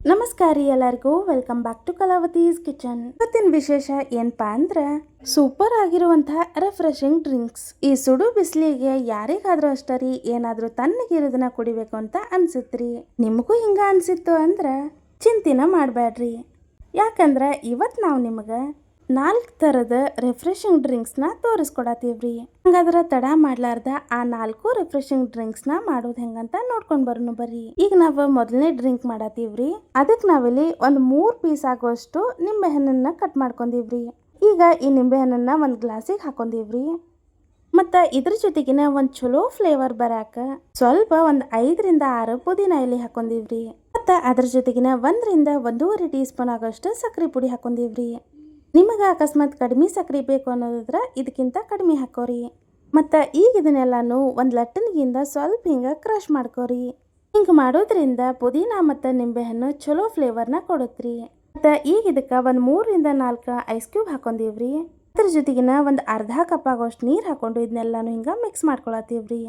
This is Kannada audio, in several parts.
ನಮಸ್ಕಾರ ರೀ ಎಲ್ಲರಿಗೂ welcome back to Kalavati's kitchen ಇವತ್ತಿನ ವಿಶೇಷ ಏನಪ್ಪಾ ಅಂದ್ರೆ ಸೂಪರ್ ಆಗಿರುವಂತಹ ರೆಫ್ರೆಶಿಂಗ್ ಡ್ರಿಂಕ್ಸ್ ಈ ಸುಡು ಬಿಸಿಲಿಗೆ ಯಾರಿಗಾದ್ರೂ ಅಷ್ಟರಿ ಏನಾದ್ರೂ ತಣ್ಣಗಿರೋದನ್ನ ಕುಡಿಬೇಕು ಅಂತ ಅನ್ಸುತ್ತರಿ ನಿಮಗೂ ಹಿಂಗ ಅನ್ಸಿತ್ತು ಅಂದ್ರೆ ಚಿಂತಿನ ಮಾಡಬೇಡ್ರಿ ಯಾಕಂದ್ರೆ ಇವತ್ತು ನಾವು ನಿಮಗೆ ನಾಲ್ಕು ಥರದ ರಿಫ್ರೆಶಿಂಗ್ ಡ್ರಿಂಕ್ಸ್ನ ತೋರಿಸ್ಕೊಡತ್ತೀವ್ರಿ. ಹಂಗಾದ್ರೆ ತಡ ಮಾಡ್ಲಾರ್ದ ಆ ನಾಲ್ಕು ರಿಫ್ರೆಶಿಂಗ್ ಡ್ರಿಂಕ್ಸ್ನ ಮಾಡೋದು ಹೆಂಗಂತ ನೋಡ್ಕೊಂಡು ಬರೋಣ ಬರ್ರಿ. ಈಗ ನಾವು ಮೊದಲನೇ ಡ್ರಿಂಕ್ ಮಾಡತ್ತೀವ್ರಿ. ಅದಕ್ಕೆ ನಾವಿಲ್ಲಿ ಒಂದು ಮೂರು ಪೀಸ್ ಆಗುವಷ್ಟು ನಿಂಬೆ ಹಣ್ಣನ್ನ ಕಟ್ ಮಾಡ್ಕೊಂಡಿವ್ರಿ. ಈಗ ಈ ನಿಂಬೆ ಹಣ್ಣನ್ನ ಒಂದು ಗ್ಲಾಸಿಗೆ ಹಾಕೊಂಡಿವ್ರಿ. ಮತ್ತು ಇದ್ರ ಜೊತೆಗಿನ ಒಂದು ಚಲೋ ಫ್ಲೇವರ್ ಬರಾಕ. ಸ್ವಲ್ಪ ಒಂದು ಐದರಿಂದ ಆರು ಪುದೀನ ಎಲೆ ಹಾಕೊಂಡಿವ್ರಿ. ಮತ್ತು ಅದ್ರ ಜೊತೆಗಿನ ಒಂದರಿಂದ ಒಂದೂವರೆ ಟೀ ಸ್ಪೂನ್ ಆಗೋಷ್ಟು ಸಕ್ಕರೆ ಪುಡಿ ಹಾಕೊಂಡಿವ್ರಿ. ನಿಮಗೆ ಅಕಸ್ಮಾತ್ ಕಡಿಮೆ ಸಕ್ಕರೆ ಬೇಕು ಅನ್ನೋದ್ರ ಇದಕ್ಕಿಂತ ಕಡಿಮೆ ಹಾಕೋರಿ. ಮತ್ತು ಈಗ ಇದನ್ನೆಲ್ಲಾನು ಒಂದು ಲಟ್ಟಣಿಗಿಂದ ಸ್ವಲ್ಪ ಹಿಂಗೆ ಕ್ರಷ್ ಮಾಡ್ಕೋರಿ. ಹಿಂಗೆ ಮಾಡೋದ್ರಿಂದ ಪುದೀನ ಮತ್ತು ನಿಂಬೆಹಣ್ಣು ಚಲೋ ಫ್ಲೇವರ್ನ ಕೊಡುತ್ರಿ. ಮತ್ತು ಈಗ ಇದಕ್ಕೆ ಒಂದು ಮೂರರಿಂದ ನಾಲ್ಕು ಐಸ್ ಕ್ಯೂಬ್ ಹಾಕೊಂಡಿವ್ರಿ. ಅದ್ರ ಜೊತೆಗಿನ ಒಂದು ಅರ್ಧ ಕಪ್ ಆಗೋಷ್ಟು ನೀರು ಹಾಕೊಂಡು ಇದನ್ನೆಲ್ಲನೂ ಹಿಂಗೆ ಮಿಕ್ಸ್ ಮಾಡ್ಕೊಳತ್ತೀವ್ರಿ.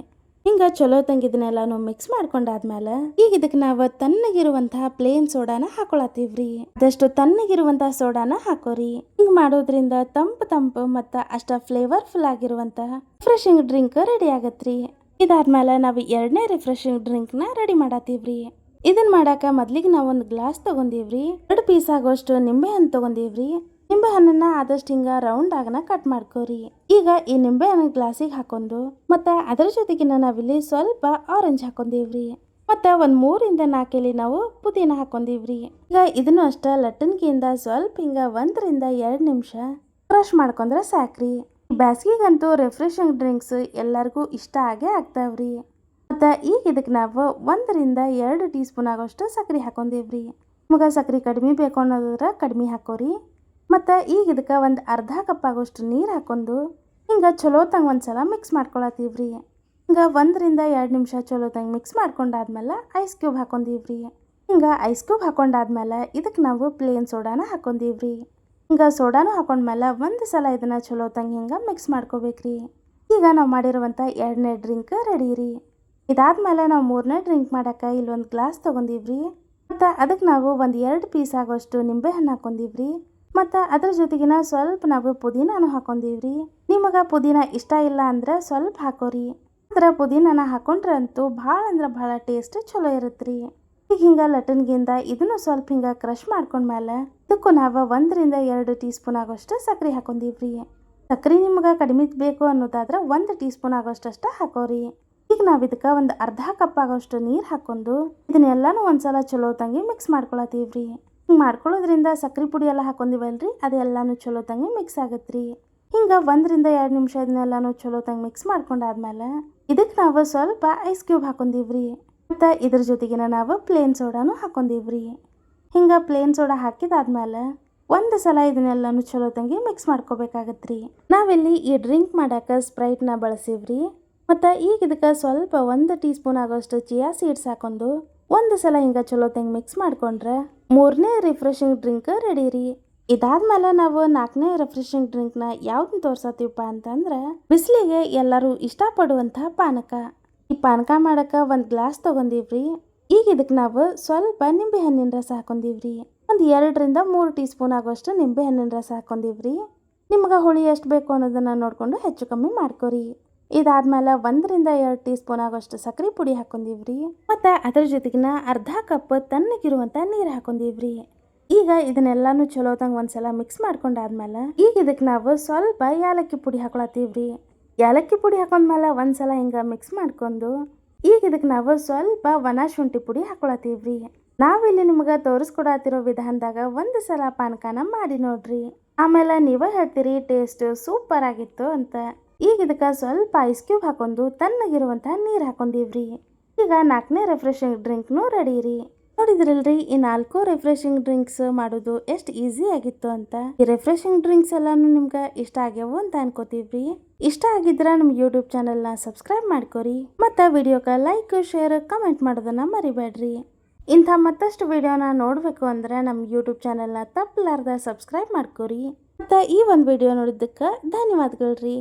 ಹಿಂಗೆ ಚಲೋ ತಂಗ ಇದನ್ನೆಲ್ಲಾನು ಮಿಕ್ಸ್ ಮಾಡ್ಕೊಂಡಾದ್ಮೇಲೆ ಈಗ ಇದಕ್ಕೆ ನಾವು ತಣ್ಣಗಿರುವಂತಹ ಪ್ಲೇನ್ ಸೋಡಾನ ಹಾಕೊಳತ್ತೀವ್ರಿ. ಅದಷ್ಟು ತಣ್ಣಗಿರುವಂತಹ ಸೋಡಾನ ಹಾಕೋರಿ. ಹಿಂಗ್ ಮಾಡೋದ್ರಿಂದ ತಂಪು ತಂಪು ಮತ್ತ ಅಷ್ಟ ಫ್ಲೇವರ್ಫುಲ್ ಆಗಿರುವಂತಹ ರಿಫ್ರೆಶಿಂಗ್ ಡ್ರಿಂಕ್ ರೆಡಿ ಆಗತ್ರಿ. ಇದಾದ್ಮೇಲೆ ನಾವು ಎರಡನೇ ರಿಫ್ರೆಶಿಂಗ್ ಡ್ರಿಂಕ್ನ ರೆಡಿ ಮಾಡತ್ತೀವ್ರಿ. ಇದನ್ನ ಮಾಡಾಕ ಮೊದ್ಲಿಗೆ ನಾವು ಒಂದು ಗ್ಲಾಸ್ ತಗೊಂದೀವ್ರಿ ಎರಡು ಪೀಸ್ ಆಗೋಷ್ಟು ನಿಂಬೆ ಹಣ್ಣು ತಗೊಂಡೀವ್ರಿ. ನಿಂಬೆ ಹಣ್ಣನ್ನ ಆದಷ್ಟು ಹಿಂಗ ರೌಂಡ್ ಆಗನ ಕಟ್ ಮಾಡ್ಕೋರಿ. ಈಗ ಈ ನಿಂಬೆ ಹಣ್ಣು ಗ್ಲಾಸಿಗೆ ಹಾಕೊಂಡು ಮತ್ತೆ ಅದರ ಜೊತೆಗಿನ ನಾವಿಲ್ಲಿ ಸ್ವಲ್ಪ ಆರೆಂಜ್ ಹಾಕೊಂಡಿವ್ರಿ. ಮತ್ತೆ ಒಂದ್ ಮೂರಿಂದ ನಾಲ್ಕೆಲಿ ನಾವು ಪುದೀನ ಹಾಕೊಂಡಿವ್ರಿ. ಈಗ ಇದನ್ನು ಅಷ್ಟ ಲಟ್ಟನ್ಕಿಯಿಂದ ಸ್ವಲ್ಪ ಹಿಂಗ ಒಂದರಿಂದ ಎರಡು ನಿಮಿಷ ಕ್ರಶ್ ಮಾಡ್ಕೊಂಡ್ರೆ ಸಾಕ್ರಿ. ಬ್ಯಾಸ್ಗಿಗಂತೂ ರಿಫ್ರೆಶಿಂಗ್ ಡ್ರಿಂಕ್ಸ್ ಎಲ್ಲರಿಗೂ ಇಷ್ಟ ಆಗೇ ಆಗ್ತಾವ್ರಿ. ಮತ್ತು ಈಗ ಇದಕ್ಕೆ ನಾವು ಒಂದರಿಂದ ಎರಡು ಟೀ ಸ್ಪೂನ್ ಆಗೋಷ್ಟು ಸಕ್ಕರೆ ಹಾಕೊಂಡಿವ್ರಿ. ನಿಮಗೆ ಸಕ್ಕರೆ ಕಡಿಮೆ ಬೇಕು ಅನ್ನೋದ್ರ ಕಡಿಮೆ ಹಾಕೋರಿ. ಮತ್ತು ಈಗ ಇದಕ್ಕೆ ಒಂದು ಅರ್ಧ ಕಪ್ ಆಗೋಷ್ಟು ನೀರು ಹಾಕೊಂಡು ಹಿಂಗೆ ಚಲೋತಂಗೆ ಒಂದು ಸಲ ಮಿಕ್ಸ್ ಮಾಡ್ಕೊಳತ್ತೀವ್ರಿ. ಹಿಂಗೆ ಒಂದರಿಂದ ಎರಡು ನಿಮಿಷ ಚಲೋ ತಂಗ ಮಿಕ್ಸ್ ಮಾಡ್ಕೊಂಡಾದ್ಮೇಲೆ ಐಸ್ ಕ್ಯೂಬ್ ಹಾಕೊಂಡೀವ್ರಿ. ಹಿಂಗೆ ಐಸ್ ಕ್ಯೂಬ್ ಹಾಕೊಂಡಾದ್ಮೇಲೆ ಇದಕ್ಕೆ ನಾವು ಪ್ಲೇನ್ ಸೋಡಾನ ರೀ ಹಿಂಗೆ ಸೋಡಾನು ಹಾಕೊಂಡ್ಮೇಲೆ ಒಂದು ಸಲ ಇದನ್ನು ಚಲೋ ತಂಗ ಹಿಂಗೆ ಮಿಕ್ಸ್ ಮಾಡ್ಕೋಬೇಕ್ರಿ. ಈಗ ನಾವು ಮಾಡಿರುವಂಥ ಎರಡನೇ ಡ್ರಿಂಕ್ ರೆಡಿ ರೀ ಇದಾದ್ಮೇಲೆ ನಾವು ಮೂರನೇ ಡ್ರಿಂಕ್ ಮಾಡೋಕೆ ಇಲ್ಲೊಂದು ಗ್ಲಾಸ್ ತೊಗೊಂಡಿವ್ರಿ. ಮತ್ತು ಅದಕ್ಕೆ ನಾವು ಒಂದು ಎರಡು ಪೀಸ್ ಆಗೋಷ್ಟು ನಿಂಬೆ ಹಣ್ಣು ಹಾಕೊಂಡಿವ್ರಿ. ಮತ್ತು ಅದ್ರ ಜೊತೆಗಿನ ಸ್ವಲ್ಪ ನಾವು ಪುದೀನಾನು ಹಾಕೊಂಡಿವ್ರಿ. ನಿಮಗೆ ಪುದೀನ ಇಷ್ಟ ಇಲ್ಲ ಅಂದ್ರೆ ಸ್ವಲ್ಪ ಹಾಕೋರಿ. ಅದರ ಪುದೀನನ ಹಾಕೊಂಡ್ರೆ ಅಂತೂ ಭಾಳ ಅಂದ್ರೆ ಭಾಳ ಟೇಸ್ಟ್ ಚಲೋ ಇರುತ್ತೆ ಈಗ ಹಿಂಗೆ ಲಟನ್ಗಿಂದ ಇದನ್ನು ಸ್ವಲ್ಪ ಹಿಂಗೆ ಕ್ರಷ್ ಮಾಡ್ಕೊಂಡ್ಮೇಲೆ ಇದಕ್ಕೂ ನಾವು ಒಂದರಿಂದ ಎರಡು ಟೀ ಸ್ಪೂನ್ ಆಗೋಷ್ಟು ಸಕ್ಕರೆ ಹಾಕೊಂಡಿವ್ರಿ. ಸಕ್ಕರೆ ನಿಮ್ಗೆ ಕಡಿಮೆ ಬೇಕು ಅನ್ನೋದಾದ್ರೆ ಒಂದು ಟೀ ಸ್ಪೂನ್ ಆಗೋಷ್ಟಷ್ಟ ಹಾಕೋರಿ. ಈಗ ನಾವು ಇದಕ್ಕೆ ಒಂದು ಅರ್ಧ ಕಪ್ ಆಗೋಷ್ಟು ನೀರು ಹಾಕೊಂಡು ಇದನ್ನೆಲ್ಲನೂ ಒಂದ್ಸಲ ಚಲೋ ತಂಗಿ ಮಿಕ್ಸ್ ಮಾಡ್ಕೊಳತ್ತೀವ್ರಿ ಹಿಂಗೆ ಮಾಡ್ಕೊಳ್ಳೋದ್ರಿಂದ ಸಕ್ಕರೆ ಪುಡಿ ಎಲ್ಲ ಹಾಕೊಂಡಿವಲ್ರಿ ಅದೆಲ್ಲನೂ ಚಲೋ ತಂಗಿ ಮಿಕ್ಸ್ ಆಗತ್ರಿ. ಹಿಂಗೆ ಒಂದರಿಂದ ಎರಡು ನಿಮಿಷ ಇದನ್ನೆಲ್ಲಾನು ಚಲೋ ತಂಗಿ ಮಿಕ್ಸ್ ಮಾಡ್ಕೊಂಡಾದ್ಮೇಲೆ ಇದಕ್ಕೆ ನಾವು ಸ್ವಲ್ಪ ಐಸ್ ಕ್ಯೂಬ್ ಹಾಕೊಂಡಿವ್ರಿ. ಮತ್ತು ಇದ್ರ ಜೊತೆಗಿನ ನಾವು ಪ್ಲೇನ್ ಸೋಡಾನು ಹಾಕೊಂಡಿವ್ರಿ. ಹಿಂಗೆ ಪ್ಲೇನ್ ಸೋಡಾ ಹಾಕಿದಾದ್ಮೇಲೆ ಒಂದು ಸಲ ಇದನ್ನೆಲ್ಲಾನು ಚಲೋ ತಂಗಿ ಮಿಕ್ಸ್ ಮಾಡ್ಕೋಬೇಕಾಗತ್ರಿ. ನಾವಿಲ್ಲಿ ಈ ಡ್ರಿಂಕ್ ಮಾಡಕ್ಕೆ ಸ್ಪ್ರೈಟ್ನ ಬಳಸಿವ್ರಿ. ಮತ್ತು ಈಗ ಇದಕ್ಕೆ ಸ್ವಲ್ಪ ಒಂದು ಟೀ ಸ್ಪೂನ್ ಆಗೋಷ್ಟು ಚಿಯಾ ಸೀಡ್ಸ್ ಹಾಕೊಂಡು ಒಂದು ಸಲ ಹಿಂಗೆ ಚಲೋ ತಂಗಿ ಮಿಕ್ಸ್ ಮಾಡ್ಕೊಂಡ್ರೆ ಮೂರನೇ ರಿಫ್ರೆಶಿಂಗ್ ಡ್ರಿಂಕ್ ರೆಡಿ ರೀ ಇದಾದ್ಮೇಲೆ ನಾವು ನಾಲ್ಕನೇ ರಿಫ್ರೆಶಿಂಗ್ ಡ್ರಿಂಕ್ನ ಯಾವ್ದನ್ನ ತೋರ್ಸತ್ತೀವಪ್ಪ ಅಂತಂದ್ರೆ, ಬಿಸಿಲಿಗೆ ಎಲ್ಲರೂ ಇಷ್ಟಪಡುವಂತಹ ಪಾನಕ. ಈ ಪಾನಕ ಮಾಡಕ್ಕೆ ಒಂದು ಗ್ಲಾಸ್ ತಗೊಂಡಿವ್ರಿ. ಈಗ ಇದಕ್ಕೆ ನಾವು ಸ್ವಲ್ಪ ನಿಂಬೆ ಹಣ್ಣಿನ ರಸ ಹಾಕೊಂಡಿವ್ರಿ. ಒಂದು ಎರಡರಿಂದ ಮೂರು ಟೀ ಸ್ಪೂನ್ ಆಗೋಷ್ಟು ನಿಂಬೆ ಹಣ್ಣಿನ ರಸ ಹಾಕೊಂಡಿವ್ರಿ. ನಿಮ್ಗೆ ಹುಳಿ ಎಷ್ಟು ಬೇಕು ಅನ್ನೋದನ್ನ ನೋಡಿಕೊಂಡು ಹೆಚ್ಚು ಕಮ್ಮಿ ಮಾಡ್ಕೊರಿ. ಇದಾದ್ಮೇಲೆ ಒಂದರಿಂದ ಎರಡು ಟೀ ಸ್ಪೂನ್ ಆಗೋಷ್ಟು ಸಕ್ಕರೆ ಪುಡಿ ಹಾಕೊಂಡಿವ್ರಿ ಮತ್ತು ಅದ್ರ ಜೊತೆಗಿನ ಅರ್ಧ ಕಪ್ ತಣ್ಣಗಿರುವಂಥ ನೀರು ಹಾಕೊಂಡಿವ್ರಿ ಈಗ ಇದನ್ನೆಲ್ಲಾನು ಚಲೋದಂಗೆ ಒಂದ್ಸಲ ಮಿಕ್ಸ್ ಮಾಡ್ಕೊಂಡಾದ್ಮೇಲೆ ಈಗ ಇದಕ್ಕೆ ನಾವು ಸ್ವಲ್ಪ ಏಲಕ್ಕಿ ಪುಡಿ ಹಾಕೊಳತ್ತೀವ್ರಿ. ಏಲಕ್ಕಿ ಪುಡಿ ಹಾಕೊಂಡ್ಮೇಲೆ ಒಂದ್ಸಲ ಹಿಂಗೆ ಮಿಕ್ಸ್ ಮಾಡ್ಕೊಂಡು ಈಗ ಇದಕ್ಕೆ ನಾವು ಸ್ವಲ್ಪ ಒಣ ಶುಂಠಿ ಪುಡಿ ಹಾಕೊಳತ್ತೀವ್ರಿ. ನಾವಿಲ್ಲಿ ನಿಮ್ಗೆ ತೋರಿಸ್ಕೊಡತ್ತಿರೋ ವಿಧಾನದಾಗ ಒಂದು ಸಲ ಪಾನಕನ ಮಾಡಿ ನೋಡ್ರಿ. ಆಮೇಲೆ ನೀವೇ ಹೇಳ್ತೀರಿ ಟೇಸ್ಟ್ ಸೂಪರ್ ಆಗಿತ್ತು ಅಂತ. ಈಗ ಇದಕ್ಕೆ ಸ್ವಲ್ಪ ಐಸ್ ಕ್ಯೂಬ್ ಹಾಕೊಂಡು ತಣ್ಣಗಿರುವಂತಹ ನೀರು ಹಾಕೊಂಡಿವ್ರಿ. ಈಗ ನಾಲ್ಕನೇ ರೆಫ್ರೆಶಿಂಗ್ ಡ್ರಿಂಕ್ನು ರೆಡಿ ರೀ. ನೋಡಿದ್ರಲ್ರಿ, ಈ ನಾಲ್ಕು ರೆಫ್ರೆಶಿಂಗ್ ಡ್ರಿಂಕ್ಸ್ ಮಾಡೋದು ಎಷ್ಟು ಈಸಿ ಆಗಿತ್ತು ಅಂತ. ಈ ರೆಫ್ರೆಶಿಂಗ್ ಡ್ರಿಂಕ್ಸ್ ಎಲ್ಲಾನು ನಿಮ್ಗೆ ಇಷ್ಟ ಆಗ್ಯಾವು ಅಂತ ಅನ್ಕೋತೀವ್ರಿ. ಇಷ್ಟ ಆಗಿದ್ರ ನಮ್ಮ ಯೂಟ್ಯೂಬ್ ಚಾನಲ್ನ ಸಬ್ಸ್ಕ್ರೈಬ್ ಮಾಡ್ಕೋರಿ. ಮತ್ತು ವಿಡಿಯೋಕ್ಕೆ ಲೈಕ್ ಶೇರ್ ಕಮೆಂಟ್ ಮಾಡೋದನ್ನ ಮರಿಬೇಡ್ರಿ. ಇಂಥ ಮತ್ತಷ್ಟು ವಿಡಿಯೋನ ನೋಡಬೇಕು ಅಂದ್ರೆ ನಮ್ಮ ಯೂಟ್ಯೂಬ್ ಚಾನಲ್ನ ತಪ್ಪಲಾರ್ದ ಸಬ್ಸ್ಕ್ರೈಬ್ ಮಾಡ್ಕೋರಿ. ಮತ್ತು ಈ ಒಂದು ವಿಡಿಯೋ ನೋಡಿದ್ದಕ್ಕೆ ಧನ್ಯವಾದಗಳು ರೀ